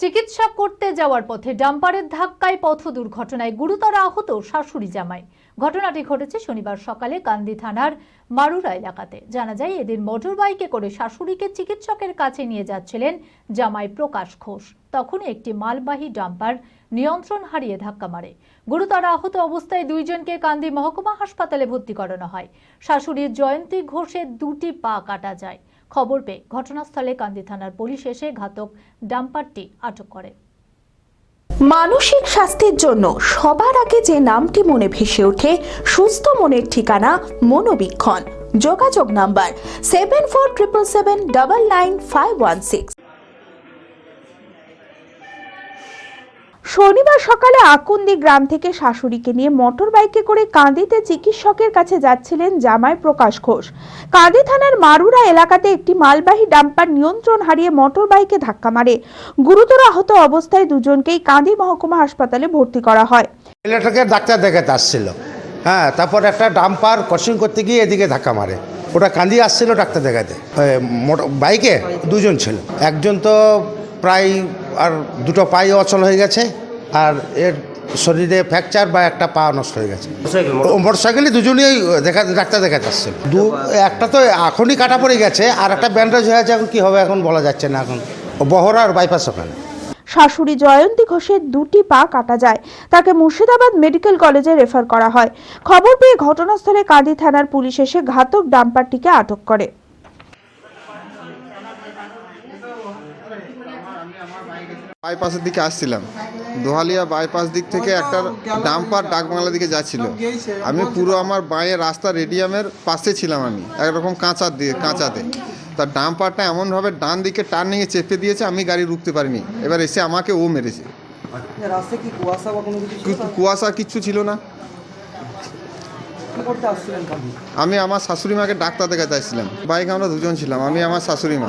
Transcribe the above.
চিকিৎসা করতে যাওয়ার পথে ডাম্পারের ধাক্কায় পথ দুর্ঘটনায় গুরুতর আহত শাশুড়ি জামাই। ঘটনাটি ঘটেছে শনিবার সকালে কান্দি থানার মারুরা এলাকাতে। জানা যায়, এদিন মোটর বাইকে করে শাশুড়িকে চিকিৎসকের কাছে নিয়ে যাচ্ছিলেন জামাই প্রকাশ ঘোষ। তখন একটি মালবাহী ডাম্পার নিয়ন্ত্রণ হারিয়ে ধাক্কা মারে। গুরুতর আহত অবস্থায় দুইজনকে কান্দি মহকুমা হাসপাতালে ভর্তি করানো হয়। শাশুড়ির জয়ন্তী ঘোষের দুটি পা কাটা যায়। খবর পেয়ে ঘটনাস্থলে কান্দি থানার পুলিশ এসে ঘাতক ডাম্পারটি আটক করে। মানসিক স্বাস্থ্যের জন্য সবার আগে যে নামটি মনে ভেসে ওঠে, সুস্থ মনের ঠিকানা মনোবীক্ষণ। যোগাযোগ number seven four triple seven double nine five one six শনিবার সকালে আকুন্দি গ্রাম থেকে শাশুড়িকে নিয়ে মোটর বাইকে করে কাঁদিতে চিকিৎসকের কাছে যাচ্ছিলেন জামাই প্রকাশ ঘোষ। কাঁদি থানার মারুরা এলাকাতে একটি মালবাহী ডাম্পার নিয়ন্ত্রণ হারিয়ে মোটর বাইকে ধাক্কা মারে। গুরুতর আহত অবস্থায় দুজনকেই কাঁদি মহকুমা হাসপাতালে ভর্তি করা হয়। ডাক্তার দেখাতে আসছিল। হ্যাঁ তারপর একটা ডাম্পার ক্রসিং করতে গিয়ে এদিকে ধাক্কা মারে। ওটা কাঁদি আসছিল ডাক্তার দেখাতে। মোটর বাইকে দুজন ছিল। একজন তো প্রায় আর দুটো পাই অচল হয়ে গেছে আর এর শরীরে ফ্র্যাকচার বা একটা পা নষ্ট হয়ে গেছে। ও মোটরসাইকেলে দুজনেই দেখা ডাক্তার দেখা যাচ্ছে দু একটা তো এখনই কাটা পড়ে গেছে আর একটা ব্যান্ডেজ হয়ে আছে এখন কী হবে এখন বলা যাচ্ছে না এখন। বহরা আর বাইপাস ওখানে। শাশুড়ি জয়ন্তী ঘোষের দুটি পা কাটা যায় তাকে মুর্শিদাবাদ মেডিকেল কলেজে রেফার করা হয়। খবর পেয়ে ঘটনাস্থলে কাঁদি থানার পুলিশ এসে ঘাতক ডাম্পারটিকে আটক করে। বাইপাসের দিকে আসছিলাম। দোহালিয়া বাইপাস দিক থেকে একটা ডাম্পার ডাকবাংলা দিকে যাচ্ছিল। আমি পুরো আমার বাঁয়ে রাস্তা রেডিয়ামের পাশে ছিলাম আমি একরকম কাঁচা দিয়ে কাঁচাতে। তা ডাম্পারটা এমনভাবে ডান দিকে টার্নিংয়ে চেপে দিয়েছে আমি গাড়ি রুখতে পারিনি। এবার এসে আমাকে ও মেরেছে। কুয়াশা কিচ্ছু ছিল? না। আমি আমার শাশুড়ি মাকে ডাক্তার দেখাতে আসছিলাম। বাইক আমরা দুজন ছিলাম আমি আমার শাশুড়ি মা